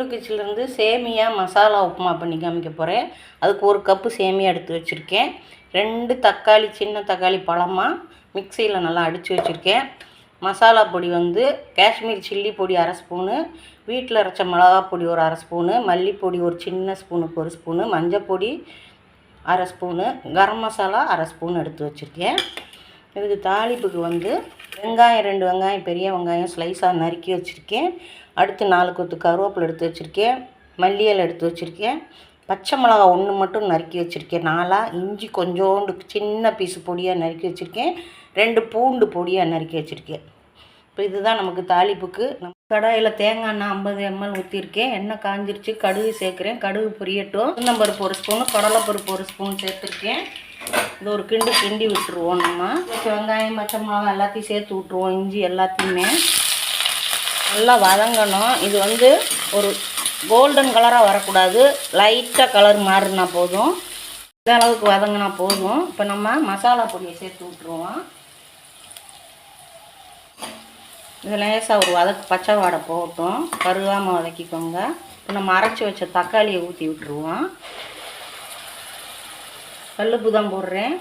ஷீலு கிச்சிலேருந்து சேமியா மசாலா உப்புமா பண்ணி காமிக்க போகிறேன் அதுக்கு ஒரு கப்பு சேமியா எடுத்து வச்சுருக்கேன். ரெண்டு தக்காளி சின்ன தக்காளி பழமாக மிக்சியில் நல்லா அடித்து வச்சுருக்கேன். மசாலா பொடி வந்து காஷ்மீர் சில்லி பொடி அரை ஸ்பூனு வீட்டில் அரைச்ச மிளகா பொடி ஒரு அரை ஸ்பூனு மல்லிப்பொடி ஒரு சின்ன ஸ்பூனுக்கு ஒரு ஸ்பூனு மஞ்சப்பொடி அரை ஸ்பூனு கரம் மசாலா அரை ஸ்பூன் எடுத்து வச்சுருக்கேன். இதுக்கு தாளிப்புக்கு வந்து வெங்காயம் ரெண்டு வெங்காயம் பெரிய வெங்காயம் ஸ்லைஸாக நறுக்கி வச்சுருக்கேன். அடுத்து நாலு கொத்து கருவேப்பிலை எடுத்து வச்சுருக்கேன். மல்லியல் எடுத்து வச்சுருக்கேன். பச்சை மிளகா ஒன்று மட்டும் நறுக்கி வச்சுருக்கேன். நாலாக இஞ்சி கொஞ்சோண்டு சின்ன பீஸு பொடியாக நறுக்கி வச்சுருக்கேன். ரெண்டு பூண்டு பொடியாக நறுக்கி வச்சுருக்கேன். இப்போ இதுதான் நமக்கு தாளிப்புக்கு. நம்ம கடாயில் தேங்காய் எண்ணெய் ஐம்பது எம்எல் ஊற்றிருக்கேன் எண்ணெய் காஞ்சிருச்சு. கடுகு சேர்க்குறேன். கடுகு பொரியட்டும். உளுந்தம்பருப்பு ஒரு ஸ்பூனு கடலைப்பருப்பு ஒரு ஸ்பூன் சேர்த்துருக்கேன். இது ஒரு கிண்டு கிண்டி விட்டுருவோம் நம்ம. வெங்காயம் பச்சை மிளகா எல்லாத்தையும் சேர்த்து விட்ருவோம் இஞ்சி எல்லாத்தையுமே. நல்லா வதங்கணும். இது வந்து ஒரு கோல்டன் கலராக வரக்கூடாது. லைட்டாக கலர் மாறினா போதும். இந்த அளவுக்கு வதங்கினா போதும். இப்போ நம்ம மசாலா பொடியை சேர்த்து விட்ருவோம் இது லேசாக ஒரு வதக்கு பச்சை வாடை போகட்டும். கருகாமல் வதக்கிக்கோங்க. இப்போ நம்ம அரைச்சி வச்ச தக்காளியை ஊற்றி விட்ருவோம் கல்லுப்பு தான் போடுறேன்.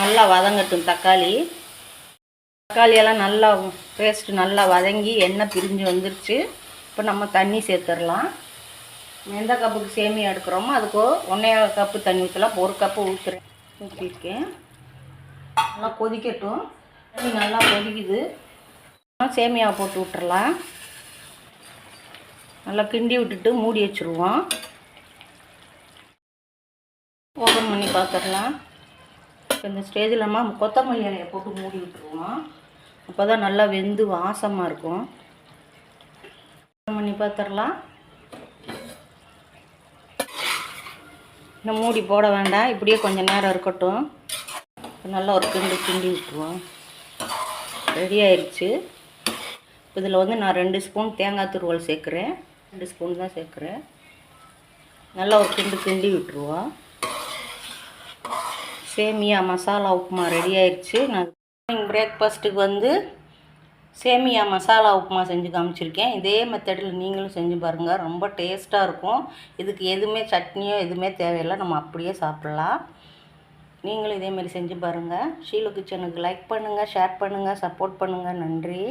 நல்லா வதங்கட்டும் தக்காளி. தக்காளியெல்லாம் நல்லா பேஸ்ட்டு நல்லா வதங்கி எண்ணெய் பிரிஞ்சு வந்துருச்சு. இப்போ நம்ம தண்ணி சேர்த்துடலாம். எந்த கப்புக்கு சேமியா எடுக்கிறோமோ அதுக்கு ஒன்றே கப்பு தண்ணி ஊற்றலாம் ஒரு கப்பு ஊற்றுறேன் ஊற்றிருக்கேன் நல்லா கொதிக்கட்டும். தண்ணி நல்லா கொதிக்குது. சேமியாவை போட்டு விட்டுறலாம். நல்லா கிண்டி விட்டுட்டு மூடி வச்சுருவோம் ஓப்பன் பண்ணி பார்த்துடலாம். இந்த ஸ்டேஜில் நம்ம கொத்தமல்லி இலையை போட்டு மூடி விட்டுருவோம். அப்போ தான் நல்லா வெந்து வாசமாக இருக்கும். பண்ணி பார்த்துடலாம். இன்னும் மூடி போட வேண்டாம். இப்படியே கொஞ்சம் நேரம் இருக்கட்டும். நல்லா ஒரு கிண்டு கிண்டி விட்டுருவோம். ரெடி ஆயிடுச்சு இதில் வந்து நான் ரெண்டு ஸ்பூன் தேங்காய் துருவல் சேர்க்குறேன். ரெண்டு ஸ்பூன் தான் சேர்க்குறேன். நல்லா ஒரு கிண்டு கிண்டி விட்டுருவோம். சேமியா மசாலா உப்புமா ரெடி ஆயிடுச்சு நான் மார்னிங் பிரேக்ஃபாஸ்ட்டுக்கு வந்து சேமியா மசாலா உப்புமா செஞ்சு காமிச்சிருக்கேன். இதே மெத்தடில் நீங்களும் செஞ்சு பாருங்கள் ரொம்ப டேஸ்ட்டாக இருக்கும். இதுக்கு எதுவுமே சட்னியோ எதுவுமே தேவையில்லை. நம்ம அப்படியே சாப்பிட்லாம். நீங்களும் இதேமாரி செஞ்சு பாருங்கள் ஷீலு கிச்சனுக்கு லைக் பண்ணுங்கள் ஷேர் பண்ணுங்கள் சப்போர்ட் பண்ணுங்கள் நன்றி.